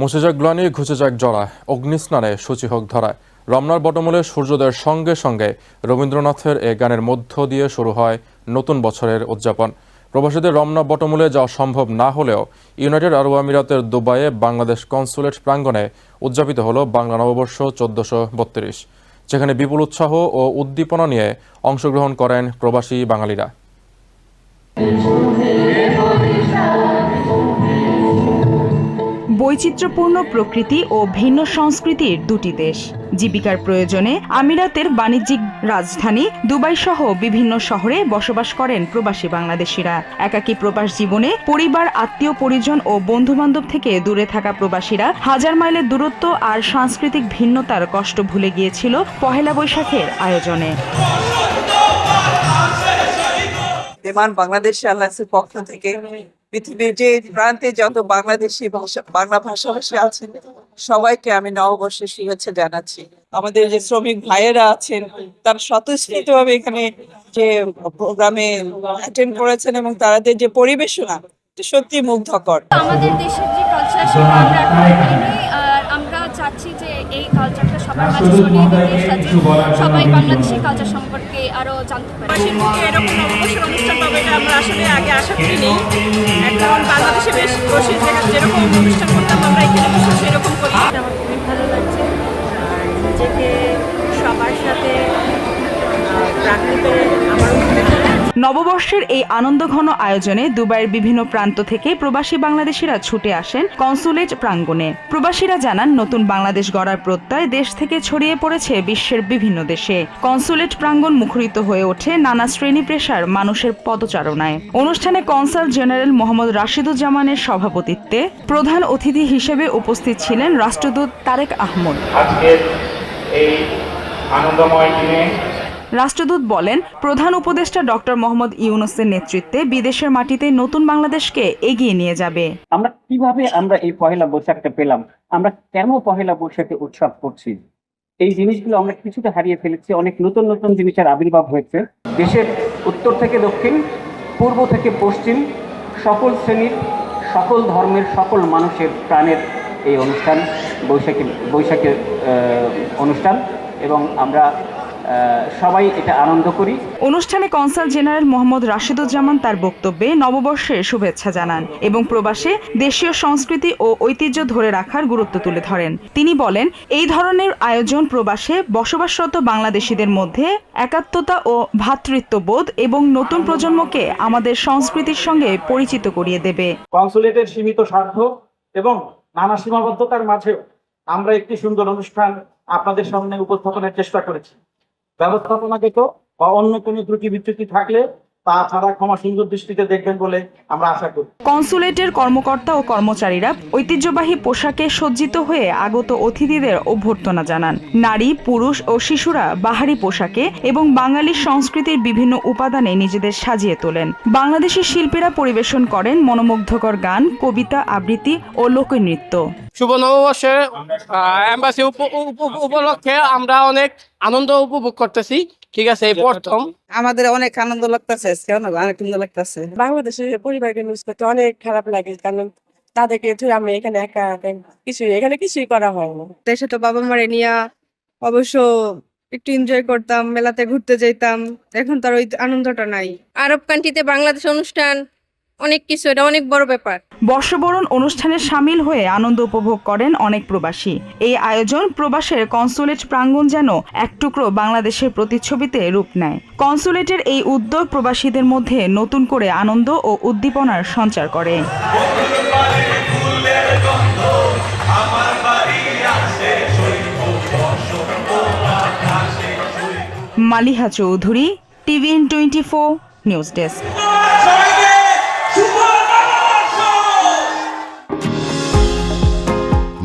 মুছে গ্লানি ঘুচে যাক জড়ায় অগ্নিস্নানে সূচি হোক ধরায়। রমনার বটমূলে সূর্যোদয়ের সঙ্গে সঙ্গে রবীন্দ্রনাথের এ গানের মধ্য দিয়ে শুরু হয় নতুন বছরের উদযাপন। প্রবাসীদের রমনা বটমূলে যাওয়া সম্ভব না হলেও ইউনাইটেড আরব আমিরাতের দুবাইয়ে বাংলাদেশ কনসুলেট প্রাঙ্গণে উদযাপিত হলো বাংলা নববর্ষ চোদ্দশো বত্রিশ, যেখানে বিপুল উৎসাহ ও উদ্দীপনা নিয়ে অংশগ্রহণ করেন প্রবাসী বাঙালিরা। বৈচিত্র্যপূর্ণ প্রকৃতি ও ভিন্ন সংস্কৃতির দুটি দেশ। জীবিকার প্রয়োজনে আমিরাতের বাণিজ্যিক রাজধানী দুবাই সহ বিভিন্ন শহরে বসবাস করেন প্রবাসী বাংলাদেশিরা। একাকী প্রবাস জীবনে পরিবার, আত্মীয়, পরিজন ও বন্ধুবান্ধব থেকে দূরে থাকা প্রবাসীরা হাজার মাইলের দূরত্ব আর সাংস্কৃতিক ভিন্নতার কষ্ট ভুলে গিয়েছিল পহেলা বৈশাখের আয়োজনে। বিমান বাংলাদেশ এয়ারলাইন্সের পক্ষ থেকে পৃথিবীর যে প্রান্তে যত বাংলাদেশি ভাষা, বাংলা ভাষাভাষী আছেন, সবাইকে আমি নববর্ষের শুভেচ্ছা জানাচ্ছি। আমাদের যে শ্রমিক ভাইয়েরা আছেন, তারা স্বতঃস্ফূর্ত ভাবে এখানে যে প্রোগ্রামে অ্যাটেন্ড করেছেন এবং তাদের যে পরিবেশনা সত্যি মুগ্ধকর। আমাদের দেশের যে কালচার সেটা আমরা আমরা চাচ্ছি যে এই কালচারটা সবার মাঝে ছড়িয়ে দিতে সাথে সবাই বাংলাদেশের কালচার সম্পর্কে আরও জানতে পারে। এরকম নববর্ষের অনুষ্ঠান পাবো এটা আমরা আসলে আগে আশা করিনি। এখন বাংলাদেশে বেশ বসে যেরকম অনুষ্ঠান করতাম আমরা এখানে বসে সেরকম করি। আমার খুবই ভালো লাগছে। আর নিজেকে সবার সাথে রাখতে নববর্ষের এই আনন্দঘন আয়োজনে দুবাইয়ের বিভিন্ন প্রান্ত থেকে প্রবাসী বাংলাদেশিরা ছুটে আসেন কনসুলেট প্রাঙ্গণে। প্রবাসীরা জানান, নতুন বাংলাদেশ গড়ার প্রত্যয় দেশ থেকে ছড়িয়ে পড়েছে বিশ্বের বিভিন্ন দেশে। কনসুলেট প্রাঙ্গণ মুখরিত হয়ে ওঠে নানা শ্রেণি পেশার মানুষের পদচারণায়। অনুষ্ঠানে কনসাল জেনারেল মোহাম্মদ রাশিদুজ্জামানের সভাপতিত্বে প্রধান অতিথি হিসেবে উপস্থিত ছিলেন রাষ্ট্রদূত তারেক আহমদ। আজকের এই আনন্দময় দিনে রাষ্ট্রদূত বলেন, প্রধান উপদেষ্টা ডক্টর মোহাম্মদ ইউনুসের নেতৃত্বে বিদেশের মাটিতে নতুন বাংলাদেশকে এগিয়ে নিয়ে যাবে। আমরা কীভাবে আমরা এই পহেলা বৈশাখটা পেলাম? আমরা কেন পহেলা বৈশাখে উৎসব করছি? এই জিনিসগুলো আমরা কিছুটা হারিয়ে ফেলেছি। অনেক নতুন নতুন জিনিসের আবির্ভাব হয়েছে। দেশের উত্তর থেকে দক্ষিণ, পূর্ব থেকে পশ্চিম, সকল শ্রেণির, সকল ধর্মের, সকল মানুষের প্রাণের এই অনুষ্ঠান, বৈশাখী, বৈশাখের অনুষ্ঠান। এবং আমরা সবাই এটা আনন্দ করি। অনুষ্ঠানে কনসাল জেনারেল মোহাম্মদ রাশিদুজ্জামান তার বক্তব্যে নববর্ষের শুভেচ্ছা জানান এবং প্রবাসে দেশীয় সংস্কৃতি ও ঐতিহ্য ধরে রাখার গুরুত্ব তুলে ধরেন। তিনি বলেন এই ধরনের আয়োজন প্রবাসে বসবাসরত বাংলাদেশিদের মধ্যে একাত্মতা ও ভ্রাতৃত্ববোধ এবং নতুন প্রজন্মকে আমাদের সংস্কৃতির সঙ্গে পরিচিত করিয়ে দেবে। কনসুলেটের সীমিত স্বার্থ এবং নানা সীমাবদ্ধতার মাঝেও আমরা একটি সুন্দর অনুষ্ঠান আপনাদের সামনে উপস্থাপনের চেষ্টা করেছি। ব্যবস্থাপনাগত বা অন্য কোনো ত্রুটি বিচ্যুতি থাকলে কনসুলেটের কর্মকর্তা ও কর্মচারীরা ঐতিহ্যবাহী পোশাকে সজ্জিত হয়ে আগত অতিথিদের অভ্যর্থনা জানান। নারী, পুরুষ ও শিশুরা বাহারি পোশাকে এবং বাঙালি সংস্কৃতির বিভিন্ন উপাদানে নিজেদের সাজিয়ে তোলেন। বাংলাদেশি শিল্পীরা পরিবেশন করেন মনোমুগ্ধকর গান, কবিতা, আবৃত্তি ও লোকনৃত্য। শুভ নববর্ষের এম্বাসি উপলক্ষে আমরা অনেক আনন্দ উপভোগ করতেছি। ঠিক আছে, এই প্রথম। আমাদের অনেক আনন্দ লাগতেছে অনেক আনন্দ লাগতেছে। বাংলাদেশের পরিবারকে মিস করতে অনেক খারাপ লাগে, কারণ তাদেরকে তুই আমি এখানে একা কিছুই, এখানে কিছুই করা হয় না। দেশে তো বাবা মারে নিয়ে অবশ্য একটু এনজয় করতাম, মেলাতে ঘুরতে যেতাম এখন তার ওই আনন্দটা নাই। আরব কান্ট্রিতে বাংলাদেশ অনুষ্ঠান অনেক কিছু, এটা অনেক বড় ব্যাপার। বর্ষবরণ অনুষ্ঠানে সামিল হয়ে আনন্দ উপভোগ করেন অনেক প্রবাসী। এই আয়োজন প্রবাসের কনসুলেট প্রাঙ্গণ যেন এক টুকরো বাংলাদেশের প্রতিচ্ছবিতে রূপ নেয়। কনসুলেটের এই উদ্যোগ প্রবাসীদের মধ্যে নতুন করে আনন্দ ও উদ্দীপনার সঞ্চার করে। Maliha Chowdhury, TVN twenty four news desk.